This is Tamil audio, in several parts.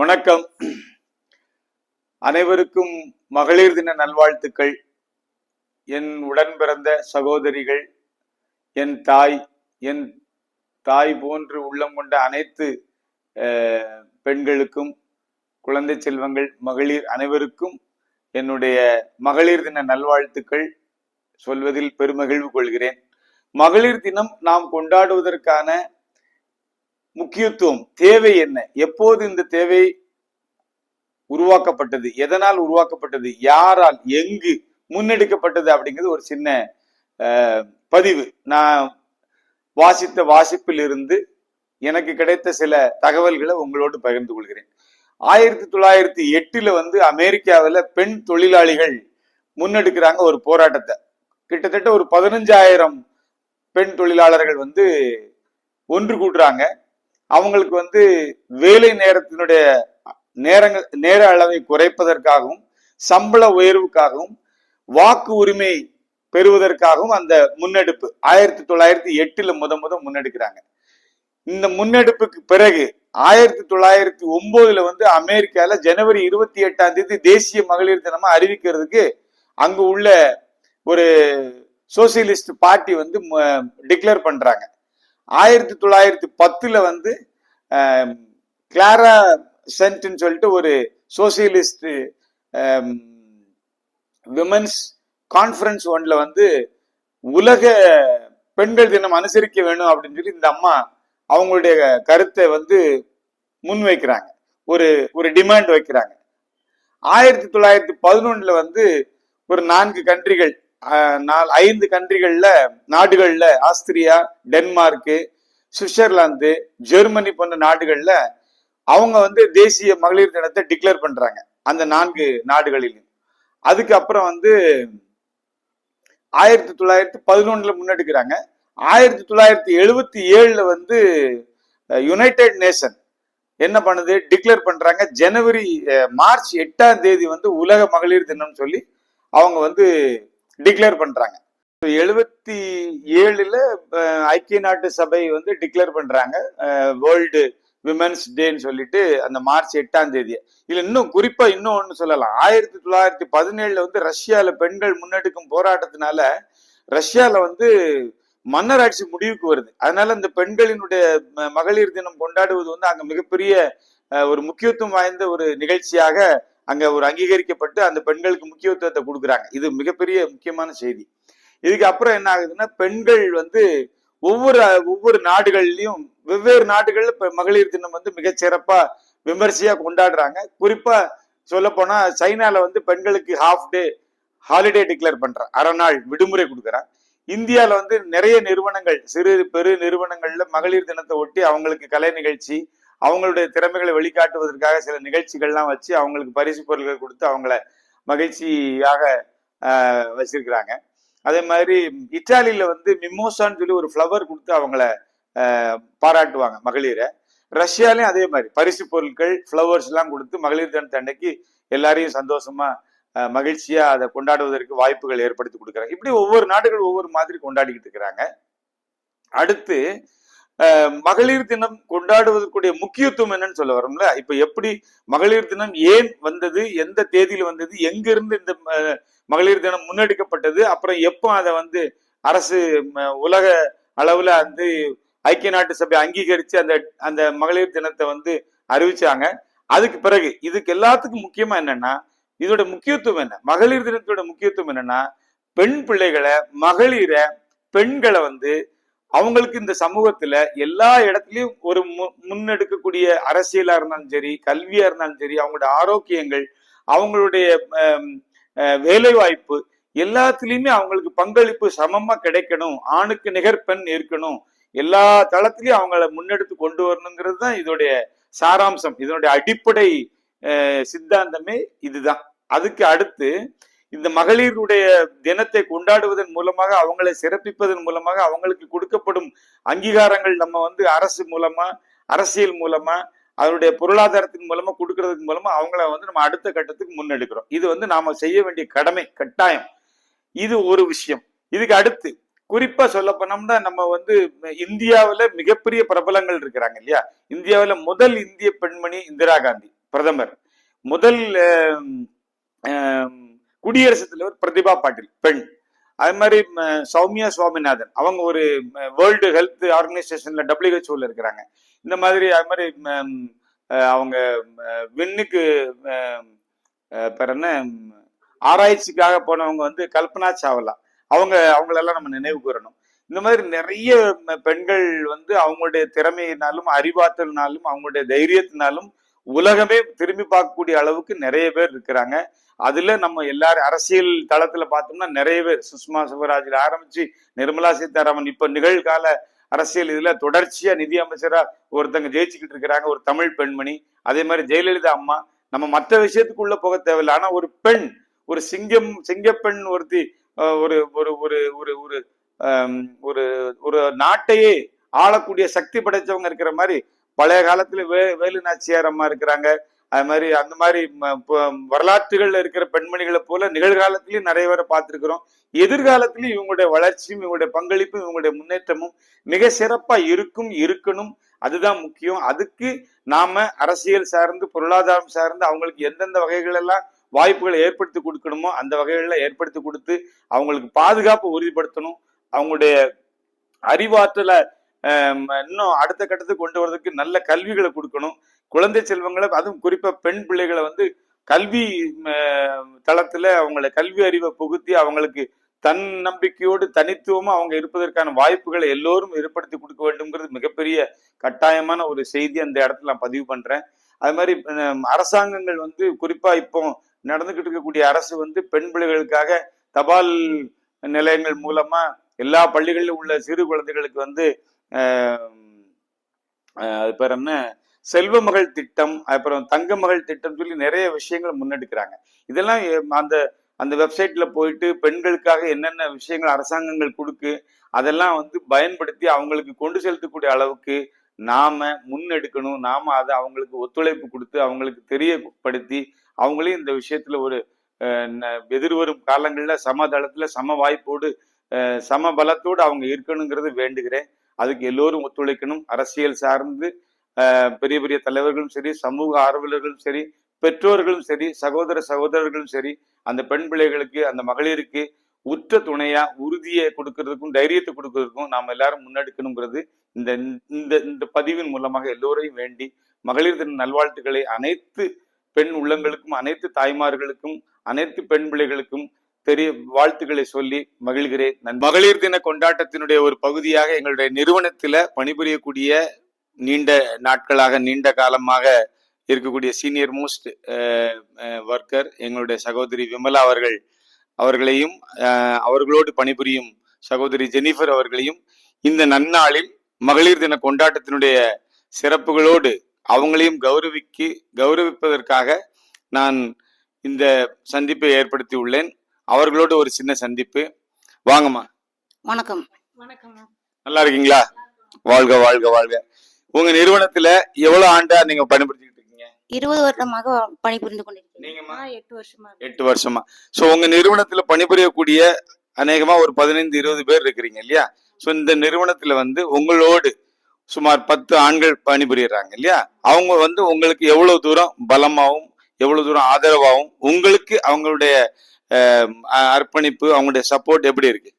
வணக்கம். அனைவருக்கும் மகளிர் தின நல்வாழ்த்துக்கள். என் உடன் பிறந்த சகோதரிகள் என் தாய் என் தாய் போன்று உள்ளம் கொண்ட அனைத்து பெண்களுக்கும் குழந்தை செல்வங்கள் மகளிர் அனைவருக்கும் என்னுடைய மகளிர் தின நல்வாழ்த்துக்கள் சொல்வதில் பெருமகிழ்வு கொள்கிறேன். மகளிர் தினம் நாம் கொண்டாடுவதற்கான முக்கியத்துவம் தேவை என்ன? எப்போது இந்த தேவை உருவாக்கப்பட்டது? எதனால் உருவாக்கப்பட்டது? யாரால்? எங்கு முன்னெடுக்கப்பட்டது? அப்படிங்கிறது ஒரு சின்ன பதிவு. நான் வாசித்த வாசிப்பில் இருந்து எனக்கு கிடைத்த சில தகவல்களை உங்களோடு பகிர்ந்து கொள்கிறேன். ஆயிரத்தி தொள்ளாயிரத்தி எட்டுல வந்து அமெரிக்காவில் பெண் தொழிலாளிகள் முன்னெடுக்கிறாங்க ஒரு போராட்டத்தை. கிட்டத்தட்ட ஒரு பதினஞ்சாயிரம் பெண் தொழிலாளர்கள் வந்து ஒன்று கூட்டுறாங்க. அவங்களுக்கு வந்து வேலை நேரத்தினுடைய நேரங்கள் நேர அளவை குறைப்பதற்காகவும் சம்பள உயர்வுக்காகவும் வாக்கு உரிமை பெறுவதற்காகவும் அந்த முன்னெடுப்பு ஆயிரத்தி தொள்ளாயிரத்தி எட்டுல முத முத முன்னெடுக்கிறாங்க. இந்த முன்னெடுப்புக்கு பிறகு ஆயிரத்தி தொள்ளாயிரத்தி ஒன்பதுல வந்து அமெரிக்கால ஜனவரி இருபத்தி எட்டாம் தேதி தேசிய மகளிர் தினமா அறிவிக்கிறதுக்கு அங்கு உள்ள ஒரு சோசியலிஸ்ட் பார்ட்டி வந்து டிக்ளேர் பண்றாங்க. ஆயிரத்தி தொள்ளாயிரத்தி பத்துல வந்து கிளாரா சென்ட்னு சொல்லிட்டு ஒரு சோசியலிஸ்ட் விமன்ஸ் கான்ஃபரன்ஸ் ஒன்ல வந்து உலக பெண்கள் தினம் அனுசரிக்க வேணும் அப்படின்னு சொல்லி இந்த அம்மா அவங்களுடைய கருத்தை வந்து முன்வைக்கிறாங்க. ஒரு ஒரு டிமாண்ட் வைக்கிறாங்க. ஆயிரத்தி தொள்ளாயிரத்தி பதினொன்னுல வந்து ஒரு நான்கு கண்ட்ரிகள் நாலு ஐந்து கண்ட்ரிகள்ல நாடுகள்ல ஆஸ்திரியா டென்மார்க்கு சுவிட்சர்லாந்து ஜெர்மனி போன்ற நாடுகள்ல அவங்க வந்து தேசிய மகளிர் தினத்தை டிக்ளேர் பண்றாங்க அந்த நான்கு நாடுகளிலும். அதுக்கப்புறம் வந்து ஆயிரத்தி தொள்ளாயிரத்தி பதினொன்றுல முன்னெடுக்கிறாங்க. ஆயிரத்தி தொள்ளாயிரத்தி எழுபத்தி ஏழுல வந்து யுனைடெட் நேஷன் என்ன பண்ணுது? டிக்ளேர் பண்றாங்க. ஜனவரி மார்ச் எட்டாம் தேதி வந்து உலக மகளிர் தினம்னு சொல்லி அவங்க வந்து டிக்ளேர் பண்றாங்க. எழுபத்தி ஏழுல ஐக்கிய நாட்டு சபை வந்து டிக்ளேர் பண்றாங்க. வேர்ல்டு விமென்ஸ் டேன்னு சொல்லிட்டு அந்த மார்ச் எட்டாம் தேதியை. இதுல இன்னும் குறிப்பா இன்னும் ஒண்ணு சொல்லலாம். ஆயிரத்தி தொள்ளாயிரத்தி பதினேழுல வந்து ரஷ்யால பெண்கள் முன்னெடுக்கும் போராட்டத்தினால ரஷ்யால வந்து மன்னராட்சி முடிவுக்கு வருது. அதனால இந்த பெண்களினுடைய ம- மகளிர் தினம் கொண்டாடுவது வந்து அங்க மிகப்பெரிய ஒரு முக்கியத்துவம் வாய்ந்த ஒரு நிகழ்ச்சியாக அங்க ஒரு அங்கீகரிக்கப்பட்டு அந்த பெண்களுக்கு முக்கியத்துவத்தை கொடுக்குறாங்க. இது மிகப்பெரிய முக்கியமான செய்தி. இதுக்கு அப்புறம் என்ன ஆகுதுன்னா பெண்கள் வந்து ஒவ்வொரு ஒவ்வொரு நாடுகள்லயும் வெவ்வேறு நாடுகள்ல இப்போ மகளிர் தினம் வந்து மிக சிறப்பா விமர்சையா கொண்டாடுறாங்க. குறிப்பா சொல்ல போனா சைனால வந்து பெண்களுக்கு ஹாஃப் டே ஹாலிடே டிக்ளேர் பண்றான் அரை நாள் விடுமுறை கொடுக்குறான் இந்தியால வந்து நிறைய நிறுவனங்கள் சிறு பெரு நிறுவனங்கள்ல மகளிர் தினத்தை ஒட்டி அவங்களுக்கு கலை நிகழ்ச்சி அவங்களுடைய திறமைகளை வெளிக்காட்டுவதற்காக சில நிகழ்ச்சிகள்லாம் வச்சு அவங்களுக்கு பரிசு பொருட்கள் கொடுத்து அவங்கள மகிழ்ச்சியாக வச்சிருக்கிறாங்க. அதே மாதிரி இத்தாலியில வந்து மிமோசான்னு சொல்லி ஒரு ஃப்ளவர் கொடுத்து அவங்கள ஆஹ், பாராட்டுவாங்க மகளிரை. ரஷ்யாலையும் அதே மாதிரி பரிசு பொருட்கள் ஃப்ளவர்ஸ் எல்லாம் கொடுத்து மகளிர் தினத்தை அன்னைக்கு எல்லாரையும் சந்தோஷமா மகிழ்ச்சியா அதை கொண்டாடுவதற்கு வாய்ப்புகள் ஏற்படுத்தி கொடுக்குறாங்க. இப்படி ஒவ்வொரு நாடுகள் ஒவ்வொரு மாதிரி கொண்டாடிக்கிட்டு இருக்கிறாங்க. அடுத்து மகளிர் தினம் கொண்டாடுவதற்குடைய முக்கியத்துவம் என்னன்னு சொல்ல வரோம்ல? இப்ப எப்படி மகளிர் தினம் ஏன் வந்தது? எந்த தேதியில வந்தது? எங்கிருந்து இந்த மகளிர் தினம் முன்னெடுக்கப்பட்டது? அப்புறம் எப்போ அதை வந்து அரசு ம, உலக அளவுல வந்து ஐக்கிய நாட்டு சபை அங்கீகரிச்சு அந்த அந்த மகளிர் தினத்தை வந்து அறிவிச்சாங்க. அதுக்கு பிறகு இதுக்கு எல்லாத்துக்கும் முக்கியமா என்னன்னா இதோட முக்கியத்துவம் என்ன? மகளிர் தினத்தோட முக்கியத்துவம் என்னன்னா பெண் பிள்ளைகளை மகளிரை பெண்களை வந்து அவங்களுக்கு இந்த சமூகத்துல எல்லா இடத்துலயும் ஒரு மு- முன்னெடுக்கக்கூடிய அரசியலா இருந்தாலும் சரி கல்வியா இருந்தாலும் சரி அவங்களோட ஆரோக்கியங்கள் அவங்களுடைய வேலை வாய்ப்பு எல்லாத்துலயுமே அவங்களுக்கு பங்களிப்பு சமமா கிடைக்கணும். ஆணுக்கு நிகர் பெண் இருக்கணும். எல்லா தளத்திலையும் அவங்கள முன்னெடுத்து கொண்டு வரணுங்கிறது தான் இதோடைய சாராம்சம். இதனுடைய அடிப்படை சித்தாந்தமே இதுதான். அதுக்கு அடுத்து இந்த மகளிருடைய தினத்தை கொண்டாடுவதன் மூலமாக அவங்களை சிறப்பிப்பதன் மூலமாக அவங்களுக்கு கொடுக்கப்படும் அங்கீகாரங்கள் நம்ம வந்து அரசு மூலமா அரசியல் மூலமா அதனுடைய பொருளாதாரத்தின் மூலமா கொடுக்கறதுக்கு மூலமா அவங்கள வந்து நம்ம அடுத்த கட்டத்துக்கு முன்னெடுக்கிறோம். இது வந்து நாம செய்ய வேண்டிய கடமை கட்டாயம். இது ஒரு விஷயம். இதுக்கு அடுத்து குறிப்பா சொல்ல போனோம்னா நம்ம வந்து இந்தியாவில மிகப்பெரிய பிரபலங்கள் இருக்கிறாங்க இல்லையா? இந்தியாவில முதல் இந்திய பெண்மணி இந்திரா காந்தி பிரதமர். முதல் குடியரசுத் தலைவர் பிரதிபா பாட்டில் பெண். அது மாதிரி சௌமியா சுவாமிநாதன். அவங்க ஒரு வேர்ல்டு ஹெல்த் ஆர்கனைசேஷன்ல டபிள்யூஹெச்ஓல இருக்கிறாங்க. இந்த மாதிரி அது மாதிரி அவங்க விண்ணுக்கு ம், பேர் என்ன ஆராய்ச்சிக்காக போனவங்க வந்து கல்பனா சாவலா. அவங்க அவங்களெல்லாம் நம்ம நினைவு கூறணும். இந்த மாதிரி நிறைய பெண்கள் வந்து அவங்களுடைய திறமையினாலும் அறிவாற்றலினாலும் அவங்களுடைய தைரியத்தினாலும் உலகமே திரும்பி பார்க்கக்கூடிய அளவுக்கு நிறைய பேர் இருக்கிறாங்க. அதுல நம்ம எல்லாரும் அரசியல் தளத்துல பார்த்தோம்னா நிறைய பேர் சுஷ்மா சுவராஜ்ல ஆரம்பிச்சு நிர்மலா சீதாராமன் இப்ப நிகழ்கால அரசியல் இதுல தொடர்ச்சியா நிதி அமைச்சரா ஒருத்தங்க ஜெயிச்சுக்கிட்டு இருக்கிறாங்க. ஒரு தமிழ் பெண்மணி அதே மாதிரி ஜெயலலிதா அம்மா. நம்ம மற்ற விஷயத்துக்குள்ள போக தேவையில்லை. ஆனா ஒரு பெண் ஒரு சிங்கம் சிங்கப்பெண் ஒருத்தி ஒரு ஒரு ஒரு ஒரு ஒரு ஒரு ஒரு நாட்டையே ஆளக்கூடிய சக்தி படைச்சவங்க இருக்கிற மாதிரி பழைய காலத்துல வே வேலு நாச்சியார் அம்மா இருக்கிறாங்க. அது மாதிரி அந்த மாதிரி வரலாற்றுகள்ல இருக்கிற பெண்மணிகளை போல நிகழ்காலத்திலயும் நிறைய பேரை பார்த்திருக்கிறோம். எதிர்காலத்திலயும் இவங்களுடைய வளர்ச்சியும் இவங்களுடைய பங்களிப்பும் இவங்களுடைய முன்னேற்றமும் மிக சிறப்பா இருக்கும் இருக்கணும். அதுதான் முக்கியம். அதுக்கு நாம அரசியல் சார்ந்து பொருளாதாரம் சார்ந்து அவங்களுக்கு எந்தெந்த வகைகள் எல்லாம் வாய்ப்புகளை ஏற்படுத்தி கொடுக்கணுமோ அந்த வகைகளில் ஏற்படுத்தி கொடுத்து அவங்களுக்கு பாதுகாப்பு உறுதிப்படுத்தணும். அவங்களுடைய அறிவாற்றலை இன்னும் அடுத்த கட்டத்துக்கு கொண்டு வரதுக்கு நல்ல கல்விகளை கொடுக்கணும். குழந்தை செல்வங்களை அதுவும் குறிப்பா பெண் பிள்ளைகளை வந்து கல்வி தளத்தில் தளத்துல அவங்கள கல்வி அறிவை புகுத்தி அவங்களுக்கு தன் நம்பிக்கையோடு தனித்துவமா அவங்க இருப்பதற்கான வாய்ப்புகளை எல்லோரும் ஏற்படுத்தி கொடுக்க வேண்டும்ங்கிறது மிகப்பெரிய கட்டாயமான ஒரு செய்தி அந்த இடத்துல நான் பதிவு பண்றேன். அது மாதிரி அரசாங்கங்கள் வந்து குறிப்பா இப்போ நடந்துகிட்டு இருக்கக்கூடிய அரசு வந்து பெண் பிள்ளைகளுக்காக தபால் நிலையங்கள் மூலமா எல்லா பள்ளிகளிலும் உள்ள சிறு குழந்தைகளுக்கு வந்து அது பேர் என்ன? செல்வ மகள் திட்டம் அப்புறம் தங்க மகள் திட்டம் சொல்லி நிறைய விஷயங்களை முன்னெடுக்கிறாங்க. இதெல்லாம் அந்த அந்த வெப்சைட்ல போயிட்டு பெண்களுக்காக என்னென்ன விஷயங்கள் அரசாங்கங்கள் கொடுக்கு அதெல்லாம் வந்து பயன்படுத்தி அவங்களுக்கு கொண்டு செலுத்தக்கூடிய அளவுக்கு நாம முன்னெடுக்கணும். நாம அதை அவங்களுக்கு ஒத்துழைப்பு கொடுத்து அவங்களுக்கு தெரியப்படுத்தி அவங்களையும் இந்த விஷயத்துல ஒரு ந- எதிர்வரும் காலங்களில் சமதளத்துல சம வாய்ப்போடு சம பலத்தோடு அவங்க இருக்கணுங்கிறது வேண்டுகிறேன். அதுக்கு எல்லோரும் ஒத்துழைக்கணும். அரசியல் சார்ந்து பெரிய பெரிய தலைவர்களும் சரி சமூக ஆர்வலர்களும் சரி பெற்றோர்களும் சரி சகோதர சகோதரர்களும் சரி அந்த பெண் பிள்ளைகளுக்கு அந்த மகளிருக்கு உற்ற துணையா உறுதியை கொடுக்கறதுக்கும் தைரியத்தை கொடுக்கறதுக்கும் நாம் எல்லாரும் முன்னெடுக்கணுங்கிறது இந்த இந்த இந்த பதிவின் மூலமாக எல்லோரையும் வேண்டி மகளிர் தின நல்வாழ்த்துக்களை அனைத்து பெண் உள்ளங்களுக்கும் அனைத்து தாய்மார்களுக்கும் அனைத்து பெண் பிள்ளைகளுக்கும் தெரிய வாழ்த்துக்களை சொல்லி மகிழ்கிறேன். மகளிர் தின கொண்டாட்டத்தினுடைய ஒரு பகுதியாக எங்களுடைய நிறுவனத்தில் பணிபுரியக்கூடிய நீண்ட நாட்களாக நீண்ட காலமாக இருக்கக்கூடிய சீனியர் மோஸ்ட் ஒர்க்கர் எங்களுடைய சகோதரி விமலா அவர்கள் அவர்களையும் அஹ், அவர்களோடு பணிபுரியும் சகோதரி ஜெனிஃபர் அவர்களையும் இந்த நன்னாளில் மகளிர் தின கொண்டாட்டத்தினுடைய சிறப்புகளோடு அவங்களையும் கௌரவிக்கு கௌரவிப்பதற்காக நான் இந்த சந்திப்பை ஏற்படுத்தி உள்ளேன் அவர்களோடு ஒரு சின்ன சந்திப்பு. வாங்கம்மா. வணக்கம். வணக்கம். நல்லா இருக்கீங்களா? வாழ்க வாழ்க வாழ்க. உங்க நிறுவனத்துல எவ்வளவு ஆண்டா நீங்க பணிபுரிஞ்சுக்கிட்டு இருக்கீங்க? இருபது வருடமாக பணிபுரிந்து நான் எட்டு வருஷமா. இருக்கேன். எட்டு வருஷமா. சோ உங்க நிறுவனத்துல பணிபுரியக்கூடிய அநேகமா ஒரு பதினைந்து இருபது பேர் இருக்கிறீங்க இல்லையா? சோ இந்த நிறுவனத்துல வந்து உங்களோடு சுமார் பத்து ஆண்கள் பணிபுரியறாங்க இல்லையா? அவங்க வந்து உங்களுக்கு எவ்வளவு தூரம் பலமாவும் எவ்வளவு தூரம் ஆதரவாகவும் உங்களுக்கு அவங்களுடைய அர்ப்பணிப்பு அவங்களுடைய சப்போர்ட் எப்படி இருக்கு?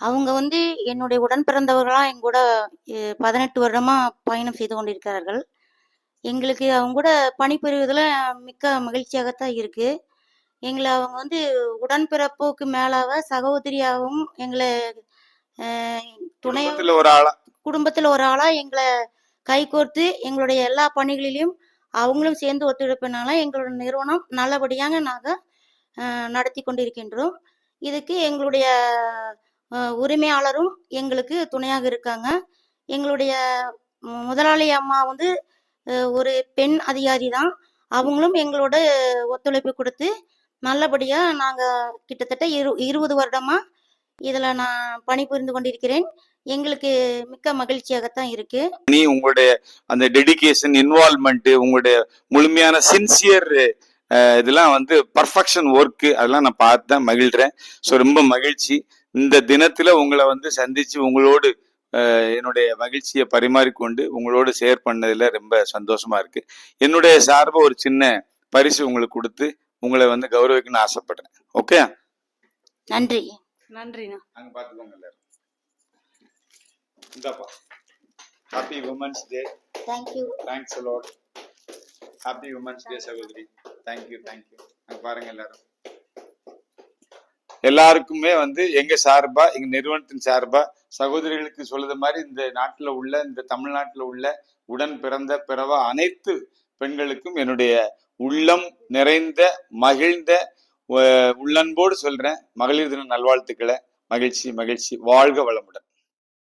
அவங்க வந்து என்னுடைய உடன் பிறந்தவர்களா என் கூட பதினெட்டு வருடமா பயணம் செய்து கொண்டிருக்கிறார்கள். எங்களுக்கு அவங்க கூட பணிபுரிவதில் மிக்க மகிழ்ச்சியாகத்தான் இருக்கு. எங்களை அவங்க வந்து உடன்பிறப்புக்கு மேலாக சகோதரியாகவும் எங்களை துணை குடும்பத்துல ஒரு ஆளா? குடும்பத்தில் ஒரு ஆளாக எங்களை கைகோர்த்து எங்களுடைய எல்லா பணிகளிலும் அவங்களும் சேர்ந்து ஒத்துழைப்பினால எங்களோட நிறுவனம் நல்லபடியாக நாங்கள் நடத்தி கொண்டிருக்கின்றோம். இதுக்கு எங்களுடைய உரிமையாளரும் எங்களுக்கு துணையாக இருக்காங்க. எங்களுடைய முதலாளி அம்மா வந்து ஒரு பெண் அதிகாரி தான். அவங்களும் எங்களோட ஒத்துழைப்பு கொடுத்து நல்லபடியாக நாங்கள் கிட்டத்தட்ட இரு இருபது வருடமாக இதில் நான் பணிபுரிந்து கொண்டிருக்கிறேன். எங்களுக்கு மிக்க மகிழ்ச்சியாகத்தான் இருக்கு. நீ உங்களுடைய அந்த டெடிகேஷன் இன்வால்மெண்ட் உங்களுடைய முழுமையான சின்சியர் இதெல்லாம் வந்து பர்ஃபெக்ஷன் ஒர்க்கு அதெல்லாம் நான் பார்த்தேன் மகிழ்றேன் ஸோ ரொம்ப மகிழ்ச்சி. இந்த தினத்துல உங்களை வந்து சந்திச்சு உங்களோடு என்னுடைய மகிழ்ச்சியை பரிமாறிக்கொண்டு உங்களோடு ஷேர் பண்ணதுல ரொம்ப சந்தோஷமா இருக்கு. என்னுடைய சார்பா ஒரு சின்ன பரிசு உங்களுக்கு கொடுத்து உங்களை வந்து கௌரவிக்கணும்னு ஆசைப்படுறேன். ஓகே நன்றி. நன்றிண்ணா அங்க பாத்துக்கோங்க எல்லாரும். இந்தாப்பா. Happy women's day thank you thanks a lot happy women's day சகோதரி தேங்க்யூ தேங்க்யூ அங்க பாருங்க எல்லாரும். எல்லாருக்குமே வந்து எங்க சார்பா எங்க நிறுவனத்தின் சார்பா சகோதரிகளுக்கு சொல்லுத மாதிரி இந்த நாட்டுல உள்ள இந்த தமிழ்நாட்டுல உள்ள உடன் பிறந்த பிறவா அனைத்து பெண்களுக்கும் என்னுடைய உள்ளம் நிறைந்த மகிழ்ந்த உள்ளன்போடு சொல்றேன். மகளிர் தின நல்வாழ்த்துக்களை. மகிழ்ச்சி மகிழ்ச்சி. வாழ்க வளமுடன்.